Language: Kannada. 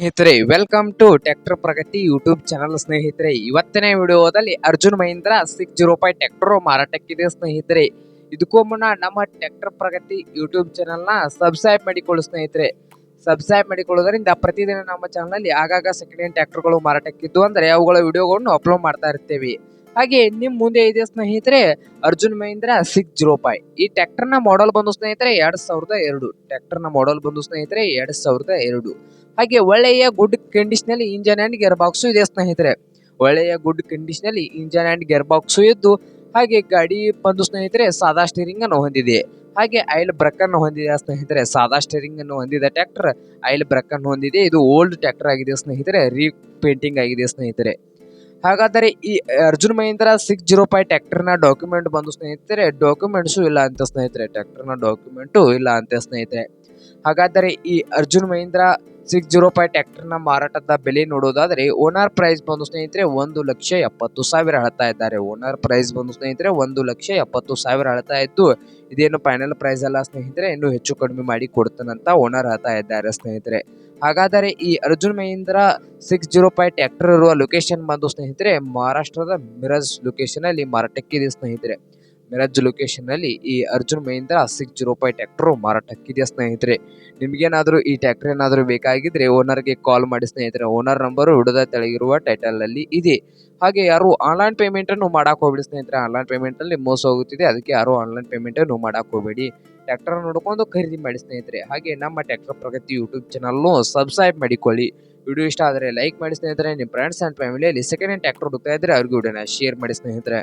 ಸ್ನೇಹಿತರೆ welcome to tractor Pragati YouTube channel ಸ್ನೇಹಿತರೆ. ಇವತ್ತಿನ ವಿಡಿಯೋದಲ್ಲಿ Arjun Mahindra six zero five tractor ಮಾರಾಟಕ್ಕಿದೆ ಸ್ನೇಹಿತರೆ. ಇದಕ್ಕೂ ಮುನ್ನ ನಮ್ಮ ಟ್ರ್ಯಾಕ್ಟರ್ ಪ್ರಗತಿ ಯೂಟ್ಯೂಬ್ ಚಾನಲ್ನ ಸಬ್ಸ್ಕ್ರೈಬ್ ಮಾಡಿಕೊಳ್ಳಿ ಸ್ನೇಹಿತರೆ. ಸಬ್ಸ್ಕ್ರೈಬ್ ಮಾಡಿಕೊಳ್ಳೋದರಿಂದ ಪ್ರತಿದಿನ ನಮ್ಮ ಚಾನಲಲ್ಲಿ ಆಗಾಗ ಸೆಕೆಂಡ್ ಹ್ಯಾಂಡ್ ಟ್ರ್ಯಾಕ್ಟರ್ಗಳು ಮಾರಾಟಕ್ಕಿದ್ದು. ಅಂದರೆ ಅವುಗಳ ವಿಡಿಯೋಗಳನ್ನು ಅಪ್ಲೋಡ್ ಮಾಡ್ತಾ ಇರ್ತೇವೆ. ಹಾಗೆ ನಿಮ್ಮ ಮುಂದೆ ಇದೆ ಸ್ನೇಹಿತರೆ Arjun Mahindra six zero five. ಈ ನ ಮಾಡೆಲ್ ಬಂದು ಸ್ನೇಹಿತರೆ ಎರಡ್ ಸಾವಿರದ ಎರಡು. ಟ್ರ್ಯಾಕ್ಟರ್ನ ಮಾಡೆಲ್ ಬಂದು ಸ್ನೇಹಿತರೆ ಎರಡ್ ಸಾವಿರದ ಎರಡು. ಹಾಗೆ ಒಳ್ಳೆಯ ಗುಡ್ ಕಂಡೀಷನ್ ಅಲ್ಲಿ ಇಂಜನ್ ಅಂಡ್ ಗೇರ್ ಬಾಕ್ಸ್ ಇದೆ ಸ್ನೇಹಿತರೆ. ಒಳ್ಳೆಯ ಗುಡ್ ಕಂಡೀಷನ್ ಅಲ್ಲಿ ಇಂಜನ್ ಅಂಡ್ ಗೇರ್ ಬಾಕ್ಸ್ ಇದ್ದು, ಹಾಗೆ ಗಾಡಿ ಬಂದು ಸ್ನೇಹಿತರೆ ಸಾದಾ ಸ್ಟೀರಿಂಗ್ ಅನ್ನು ಹೊಂದಿದೆ. ಹಾಗೆ ಆಯಿಲ್ ಬ್ರಕ್ ಅನ್ನು ಹೊಂದಿದೆ ಸ್ನೇಹಿತರೆ. ಸಾದಾ ಸ್ಟೀರಿಂಗ್ ಅನ್ನು ಹೊಂದಿದ ಟ್ರ್ಯಾಕ್ಟರ್ ಆಯಿಲ್ ಬ್ರಕ್ ಅನ್ನು ಹೊಂದಿದೆ. ಇದು ಓಲ್ಡ್ ಟ್ರ್ಯಾಕ್ಟರ್ ಆಗಿದೆ ಸ್ನೇಹಿತರೆ. ರೀ ಪೇಂಟಿಂಗ್ ಆಗಿದೆ ಸ್ನೇಹಿತರೆ. ಹಾಗಾದರೆ ಈ Arjun Mahindra six zero five ಟ್ಯಾಕ್ಟರ್ನ document ಬಂದು ಸ್ನೇಹಿತರೆ, ಡಾಕ್ಯುಮೆಂಟ್ಸು ಇಲ್ಲ ಅಂತ ಸ್ನೇಹಿತರೆ, ಟ್ಯಾಕ್ಟರ್ನ ಡಾಕ್ಯುಮೆಂಟು ಇಲ್ಲ ಅಂತ ಸ್ನೇಹಿತರೆ. ಹಾಗಾದರೆ ಈ Arjun Mahindra six zero five ಟ್ರ್ಯಾಕ್ಟರ್ನ ಮಾರಾಟದ ಬೆಲೆ ನೋಡೋದಾದ್ರೆ ಓನರ್ ಪ್ರೈಸ್ ಬಂದು ಸ್ನೇಹಿತರೆ ಒಂದು ಲಕ್ಷ ಎಪ್ಪತ್ತು ಸಾವಿರ ಹೇಳ್ತಾ ಇದ್ದಾರೆ. ಓನರ್ ಪ್ರೈಸ್ ಬಂದು ಸ್ನೇಹಿತರೆ ಒಂದು ಲಕ್ಷ ಎಪ್ಪತ್ತು ಸಾವಿರ ಅಳತಾ ಇದ್ದು, ಇದೇನು ಫೈನಲ್ ಪ್ರೈಸ್ ಅಲ್ಲ ಸ್ನೇಹಿತರೆ, ಇನ್ನೂ ಹೆಚ್ಚು ಕಡಿಮೆ ಮಾಡಿ ಕೊಡ್ತಾನಂತ ಓನರ್ ಹೇಳ್ತಾ ಇದ್ದಾರೆ ಸ್ನೇಹಿತರೆ. ಹಾಗಾದರೆ ಈ Arjun Mahindra six zero five tractor ಇರುವ ಲೊಕೇಶನ್ ಬಂದು ಸ್ನೇಹಿತರೆ, ಮಹಾರಾಷ್ಟ್ರದ ಮಿರಜ್ ಲೊಕೇಶನ್ ಅಲ್ಲಿ ಮಾರಾಟಕ್ಕಿದೆ ಸ್ನೇಹಿತರೆ. ಮಿರಜ್ ಲೊಕೇಶನ್ ಅಲ್ಲಿ ಈ Arjun Mahindra six zero five tractor ಮಾರಾಟಕ್ಕಿದೆ ಸ್ನೇಹಿತರೆ? ನಿಮ್ಗೇನಾದ್ರೂ ಈ ಟ್ರ್ಯಾಕ್ಟರ್ ಏನಾದರೂ ಬೇಕಾಗಿದ್ರೆ ಓನರ್ಗೆ ಕಾಲ್ ಮಾಡಿ ಸ್ನೇಹಿತರೆ. ಓನರ್ ನಂಬರು ಹುಡುದ ತೆಳಗಿರುವ ಟೈಟಲ್ ಅಲ್ಲಿ ಇದೆ. ಹಾಗೆ ಯಾರು ಆನ್ಲೈನ್ ಪೇಮೆಂಟ್ ಅನ್ನು ಮಾಡಕ್ ಹೋಗ್ಬೇಡಿ ಸ್ನೇಹಿತರೆ. ಆನ್ಲೈನ್ ಪೇಮೆಂಟ್ ಅಲ್ಲಿ ಮೋಸ ಹೋಗುತ್ತಿದೆ. ಅದಕ್ಕೆ ಯಾರು ಆನ್ಲೈನ್ ಪೇಮೆಂಟ್ ಅನ್ನು ಮಾಡಕ್ ಹೋಗಬೇಡಿ. ಟ್ರ್ಯಾಕ್ಟರ್ ನೋಡ್ಕೊಂಡು ಖರೀದಿ ಮಾಡಿ ಸ್ನೇಹಿತರೆ. ಹಾಗೆ ನಮ್ಮ ಟ್ರ್ಯಾಕ್ಟರ್ ಪ್ರಗತಿ ಯೂಟ್ಯೂಬ್ ಚಾನಲ್ನು ಸಬ್ಸ್ಕ್ರೈಬ್ ಮಾಡಿಕೊಳ್ಳಿ. ವಿಡಿಯೋ ಇಷ್ಟ ಆದರೆ ಲೈಕ್ ಮಾಡಿ ಸ್ನೇಹಿತರೆ. ನಿಮ್ಮ ಫ್ರೆಂಡ್ಸ್ ಆ್ಯಂಡ್ ಫ್ಯಾಮಿಲಿಯಲ್ಲಿ ಸೆಕೆಂಡ್ ಹ್ಯಾಂಡ್ ಟ್ರ್ಯಾಕ್ಟರ್ ಹುಡುಕ್ತಾ ಇದ್ದರೆ ಅವ್ರಿಗೆ ವಿಡಿಯೋನ ಶೇರ್ ಮಾಡಿ ಸ್ನೇಹಿತರೆ.